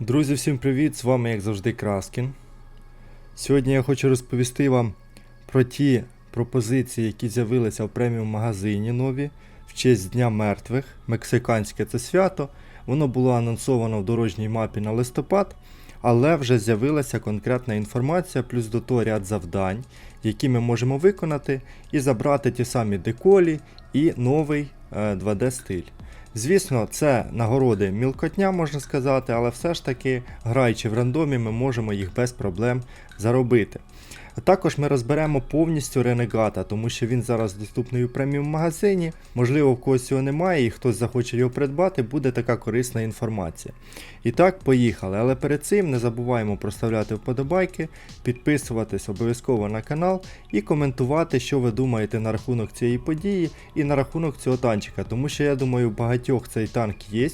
Друзі, всім привіт! З вами, як завжди, Краскін. Сьогодні я хочу розповісти вам про ті пропозиції, які з'явилися в преміум магазині нові в честь Дня мертвих. Мексиканське це свято. Воно було анонсовано в дорожній мапі на листопад, але вже з'явилася конкретна інформація, плюс до того ряд завдань, які ми можемо виконати і забрати ті самі деколі і новий е, 2D стиль. Звісно, це нагороди мілкотня, можна сказати, але все ж таки, граючи в рандомі, ми можемо їх без проблем заробити. Також ми розберемо повністю ренегата, тому що він зараз доступний у преміум магазині. Можливо, в когось його немає і хтось захоче його придбати, буде така корисна інформація. І так, поїхали. Але перед цим не забуваємо проставляти вподобайки, підписуватись обов'язково на канал і коментувати, що ви думаєте на рахунок цієї події і на рахунок цього танчика. Тому що я думаю, багатьох цей танк є.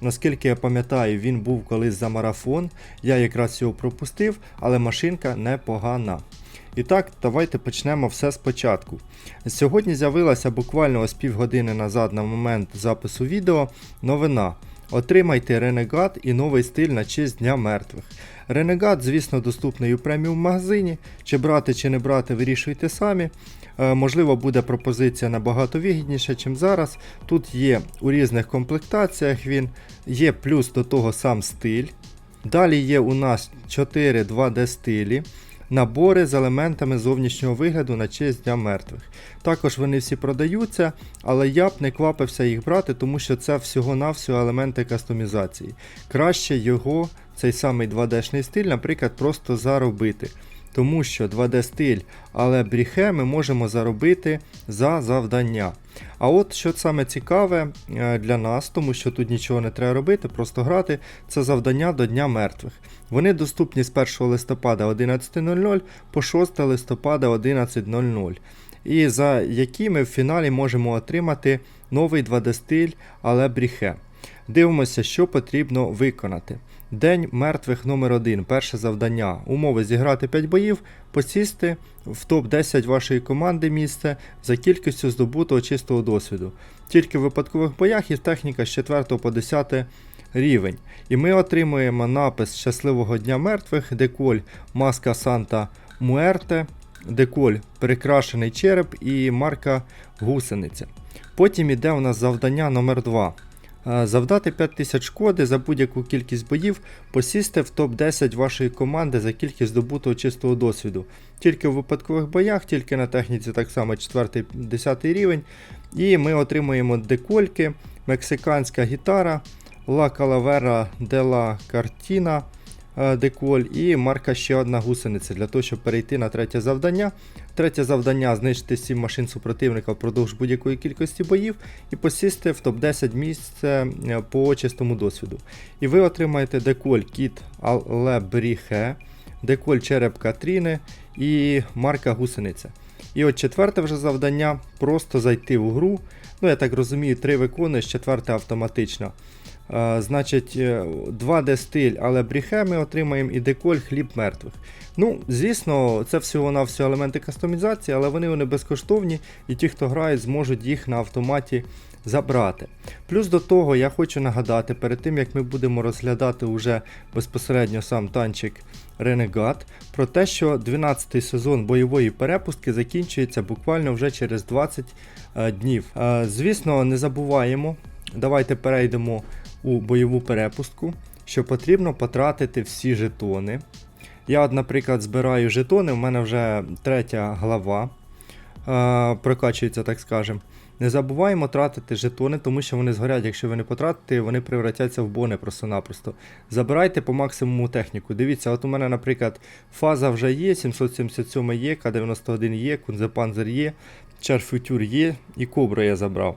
Наскільки я пам'ятаю, він був колись за марафон. Я якраз його пропустив, але машинка непогана. І так, давайте почнемо все спочатку. Сьогодні з'явилася буквально ось півгодини назад на момент запису відео новина. Отримайте Ренегат і новий стиль на честь Дня мертвих. Ренегат, звісно, доступний у преміум магазині. Чи брати, чи не брати, вирішуйте самі. Е, можливо, буде пропозиція набагато вигідніша, ніж зараз. Тут є у різних комплектаціях він, є плюс до того сам стиль. Далі є у нас 4 2D стилі. Набори з елементами зовнішнього вигляду на честь Дня мертвих. Також вони всі продаються, але я б не квапився їх брати, тому що це всього-навсього елементи кастомізації. Краще його, цей самий 2D-шний стиль, наприклад, просто заробити. Тому що 2D стиль, але бріхе ми можемо заробити за завдання. А от що саме цікаве е, для нас, тому що тут нічого не треба робити, просто грати, це завдання до Дня мертвих. Вони доступні з 1 листопада 11.00 по 6 листопада 11.00. І за які ми в фіналі можемо отримати новий 2D стиль, але бріхе. Дивимося, що потрібно виконати. День мертвих номер 1 перше завдання. Умови зіграти 5 боїв, посісти в топ-10 вашої команди місце за кількістю здобутого чистого досвіду. Тільки в випадкових боях є техніка з 4 по 10 рівень. І ми отримуємо напис Щасливого Дня мертвих, деколь Маска Санта Муерте, деколь Перекрашений череп і марка Гусениця. Потім іде у нас завдання номер 2 Е, Завдати 5000 шкоди за будь-яку кількість боїв, посісти в топ-10 вашої команди за кількість здобутого чистого досвіду. Тільки в випадкових боях, тільки на техніці так само 4-10 рівень. І ми отримуємо декольки, мексиканська гітара, La Calavera de la Cartina е, деколь і марка ще одна гусениця для того, щоб перейти на третє завдання. Третє завдання знищити 7 машин супротивника впродовж будь-якої кількості боїв і посісти в топ-10 місце по чистому досвіду. І ви отримаєте деколь Кіт Алебріхе, деколь Череп Катріни і марка гусениця. І от четверте вже завдання просто зайти в гру. Ну, я так розумію, три виконуєш, четверте автоматично. Е, значить, е, 2D стиль, але бріхе ми отримаємо і деколь хліб мертвих. Ну, звісно, це всього-навсього елементи кастомізації, але вони вони безкоштовні, і ті, хто грає, зможуть їх на автоматі забрати. Плюс до того я хочу нагадати, перед тим як ми будемо розглядати уже безпосередньо сам танчик Ренегат, про те, що 12-й сезон бойової перепустки закінчується буквально вже через 20 е, днів. Е, звісно, не забуваємо. Давайте перейдемо у бойову перепустку, що потрібно потратити всі жетони. Я, от, наприклад, збираю жетони, в мене вже третя глава е, прокачується, так скажем. Не забуваємо тратити жетони, тому що вони згорять, якщо ви не потратите, вони превратяться в бони просто-напросто. Забирайте по максимуму техніку. Дивіться, от у мене, наприклад, фаза вже є, 777 є, К91 є, Кунзепанзер є, Чарфютюр є і Кобру я забрав.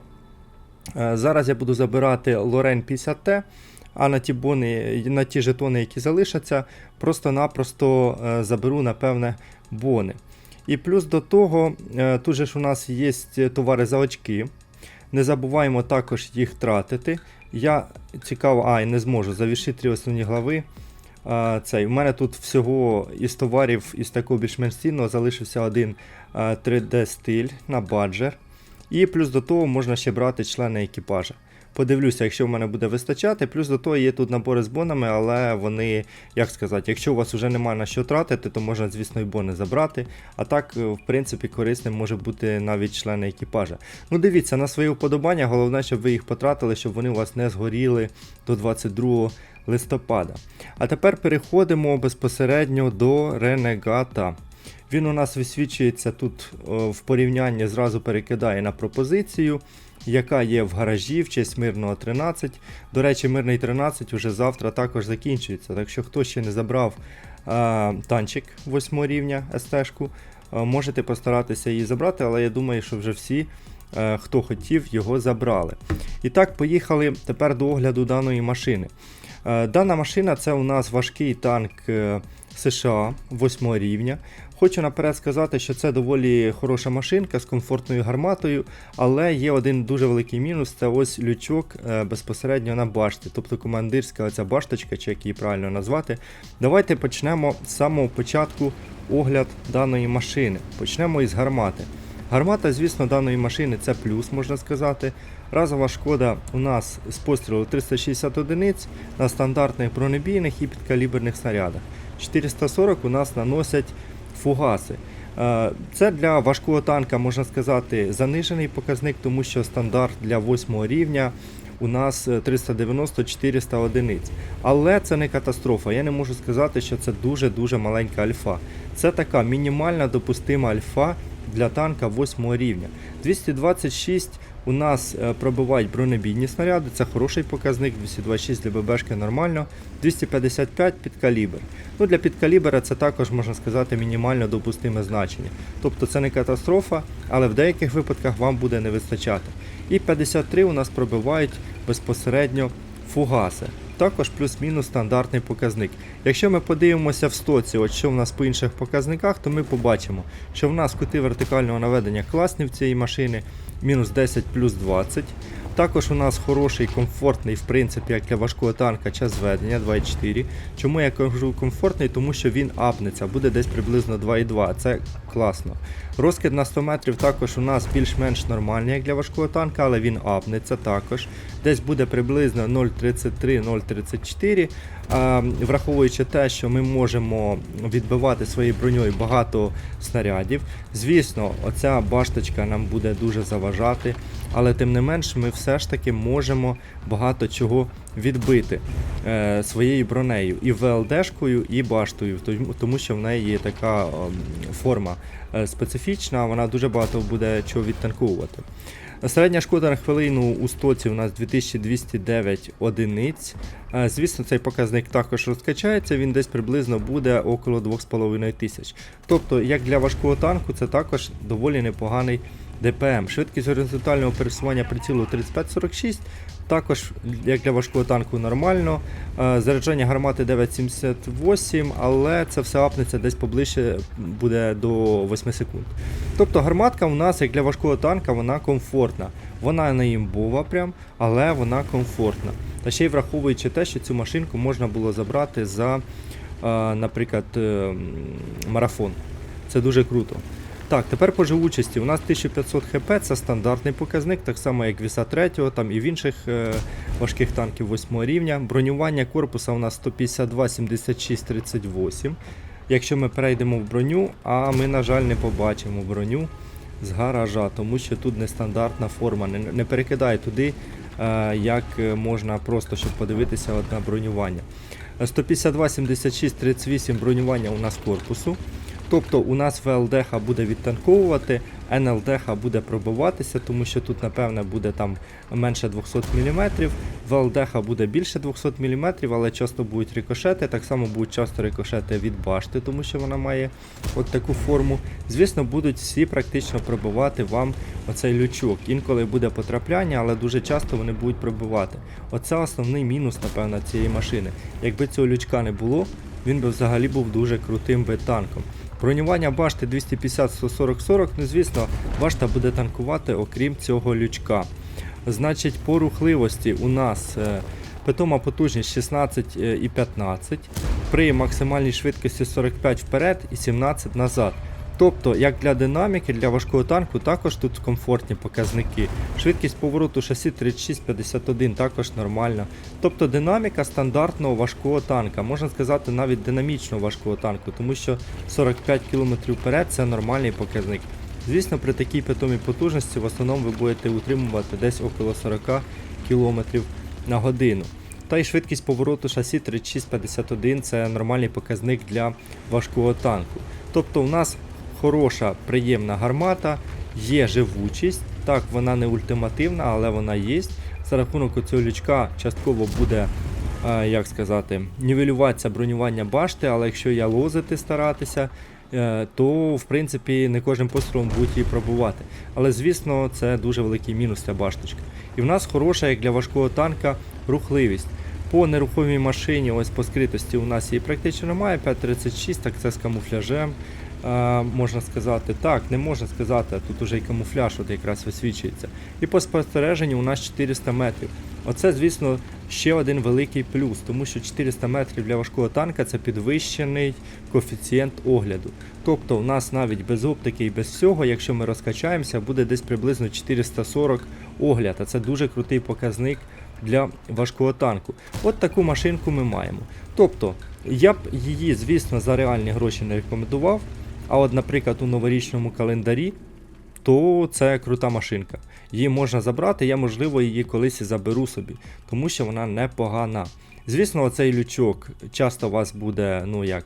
Е, Зараз я буду забирати Лорен 50Т, а на ті бони, на ті жетони, які залишаться, просто-напросто е, заберу, напевне, бони. І плюс до того, е, тут же ж у нас є товари за очки. Не забуваємо також їх тратити. Я цікаво, а, і не зможу завішити три основні глави. А, цей, У мене тут всього із товарів із такого більш-менш цінного залишився один а, 3D стиль на баджер. І плюс до того можна ще брати члени екіпажа. Подивлюся, якщо в мене буде вистачати. Плюс до того є тут набори з бонами, але вони, як сказати, якщо у вас вже немає на що тратити, то можна, звісно, і бони забрати. А так, е, в принципі, корисним може бути навіть члени екіпажа. Ну, дивіться, на своє вподобання, головне, щоб ви їх потратили, щоб вони у вас не згоріли до 22 листопада. А тепер переходимо безпосередньо до Ренегата. Він у нас висвічується тут в порівнянні, зразу перекидає на пропозицію, яка є в гаражі в честь мирного 13. До речі, мирний 13 вже завтра також закінчується. Так що хто ще не забрав а, танчик 8 рівня СТ-шку, а, можете постаратися її забрати, але я думаю, що вже всі, е, хто хотів, його забрали. І так, поїхали тепер до огляду даної машини. Е, Дана машина це у нас важкий танк е, США 8 рівня. Хочу наперед сказати, що це доволі хороша машинка з комфортною гарматою, але є один дуже великий мінус це ось лючок е, безпосередньо на башті, тобто командирська оця башточка, чи як її правильно назвати. Давайте почнемо з самого початку огляд даної машини. Почнемо із гармати. Гармата, звісно, даної машини це плюс, можна сказати. Разова шкода у нас з пострілу 360 одиниць на стандартних бронебійних і підкаліберних снарядах. 440 у нас наносять фугаси. Е, Це для важкого танка, можна сказати, занижений показник, тому що стандарт для 8 рівня у нас е, 390-400 одиниць. Але це не катастрофа. Я не можу сказати, що це дуже-дуже маленька альфа. Це така мінімальна допустима альфа для танка 8 рівня. 226 у нас е, пробивають бронебійні снаряди, це хороший показник, 226 для ББшки нормально, 255 під калібр. Ну, для підкалібера це також можна сказати мінімально допустиме значення. Тобто це не катастрофа, але в деяких випадках вам буде не вистачати. І 53 у нас пробивають безпосередньо фугаси. Також плюс-мінус стандартний показник. Якщо ми подивимося в стоці, от що в нас по інших показниках, то ми побачимо, що в нас кути вертикального наведення класні в цієї машини, мінус 10 плюс 20. Також у нас хороший, комфортний, в принципі, як для важкого танка, час зведення 2,4. Чому я кажу комфортний? Тому що він апнеться, буде десь приблизно 2,2. Це класно. Розкид на 100 метрів також у нас більш-менш нормальний, як для важкого танка, але він апнеться також. Десь буде приблизно 0,33-0,34. Враховуючи те, що ми можемо відбивати своєю броньою багато снарядів. Звісно, оця башточка нам буде дуже заважати, але тим не менш ми все ж таки можемо багато чого відбити е, своєю бронею і ВЛДшкою, і баштою, тому- що в неї є така ем, форма е, специфічна, вона дуже багато буде чого відтанковувати. Середня шкода на хвилину у стоці у нас 2209 одиниць. Е, Звісно, цей показник також розкачається, він десь приблизно буде около 2500 тисяч. Тобто, як для важкого танку, це також доволі непоганий ДПМ. Швидкість горизонтального пересування прицілу 35-46, також як для важкого танку нормально. Е, Заряджання гармати 9,78, але це все апнеться десь поближче буде до 8 секунд. Тобто гарматка у нас, як для важкого танка, вона комфортна. Вона не імбова прям, але вона комфортна. Та ще й враховуючи те, що цю машинку можна було забрати за, е, наприклад, е, марафон. Це дуже круто. Так, тепер по живучості. У нас 1500 хп, це стандартний показник, так само як віса 3, там і в інших е, важких танків 8 рівня. Бронювання корпуса у нас 152, 76, 38. Якщо ми перейдемо в броню, а ми, на жаль, не побачимо броню з гаража, тому що тут нестандартна форма. Не, не перекидай туди, е, як можна просто, щоб подивитися от на бронювання. Е, 152, 76, 38 бронювання у нас корпусу. Тобто у нас ВЛДХ буде відтанковувати, НЛДХ буде пробиватися, тому що тут, напевне, буде там менше 200 мм. ВЛДХ буде більше 200 мм, але часто будуть рикошети. Так само будуть часто рикошети від башти, тому що вона має от таку форму. Звісно, будуть всі практично пробивати вам оцей лючок. Інколи буде потрапляння, але дуже часто вони будуть пробивати. Оце основний мінус, напевно, цієї машини. Якби цього лючка не було, він би взагалі був дуже крутим би танком. Бронювання башти 250-140-40, ну звісно, башта буде танкувати, окрім цього лючка. Значить, по рухливості у нас е, питома потужність 16 е, і 15, при максимальній швидкості 45 вперед і 17 назад. Тобто, як для динаміки, для важкого танку також тут комфортні показники. Швидкість повороту шасі 36-51 також нормальна. Тобто динаміка стандартного важкого танка, можна сказати навіть динамічного важкого танку, тому що 45 км вперед це нормальний показник. Звісно, при такій питомій потужності в основному ви будете утримувати десь около 40 км на годину. Та й швидкість повороту шасі 36-51 це нормальний показник для важкого танку. Тобто у нас хороша, приємна гармата, є живучість. Так, вона не ультимативна, але вона є. За рахунок цього лючка частково буде, е, як сказати, нівелюватися бронювання башти, але якщо я лозити старатися, е, то в принципі не кожним пострілом будуть її пробувати. Але звісно, це дуже великий мінус для башточки. І в нас хороша, як для важкого танка, рухливість. По нерухомій машині, ось по скритості у нас її практично немає. 5.36, так це з камуфляжем. Е, можна сказати, так, не можна сказати, тут уже і камуфляж от якраз висвічується. І по спостереженню у нас 400 метрів. Оце, звісно, ще один великий плюс, тому що 400 метрів для важкого танка це підвищений коефіцієнт огляду. Тобто у нас навіть без оптики і без всього, якщо ми розкачаємося, буде десь приблизно 440 огляд, а це дуже крутий показник для важкого танку. От таку машинку ми маємо. Тобто, я б її, звісно, за реальні гроші не рекомендував. А от, наприклад, у новорічному календарі, то це крута машинка. Її можна забрати, я, можливо, її колись і заберу собі, тому що вона непогана. Звісно, оцей лючок часто вас буде, ну як,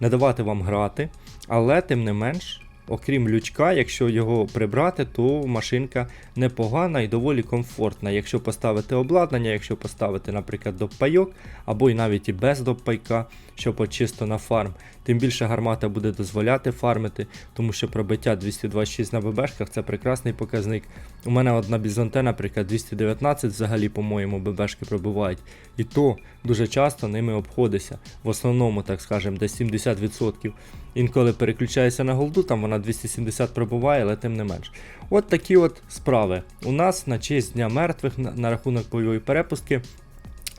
не давати вам грати, але тим не менш, окрім лючка, якщо його прибрати, то машинка непогана і доволі комфортна. Якщо поставити обладнання, якщо поставити, наприклад, доппайок, або й навіть і без доппайка, щоб чисто на фарм, тим більше гармата буде дозволяти фармити, тому що пробиття 226 на ББшках це прекрасний показник. У мене одна бізонте, наприклад, 219 взагалі, по-моєму, ББшки пробивають. І то дуже часто ними обходиться. В основному, так скажемо, десь 70%. Інколи переключаюся на голду, там вона 270 пробуває, але тим не менш. От такі от справи. У нас на честь Дня мертвих на, на рахунок бойової перепустки.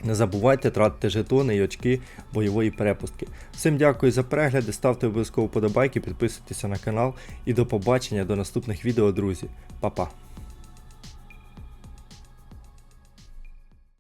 Не забувайте тратити жетони і очки бойової перепустки. Всім дякую за перегляди, ставте обов'язково подобайки, підписуйтесь на канал і до побачення до наступних відео, друзі. Па-па.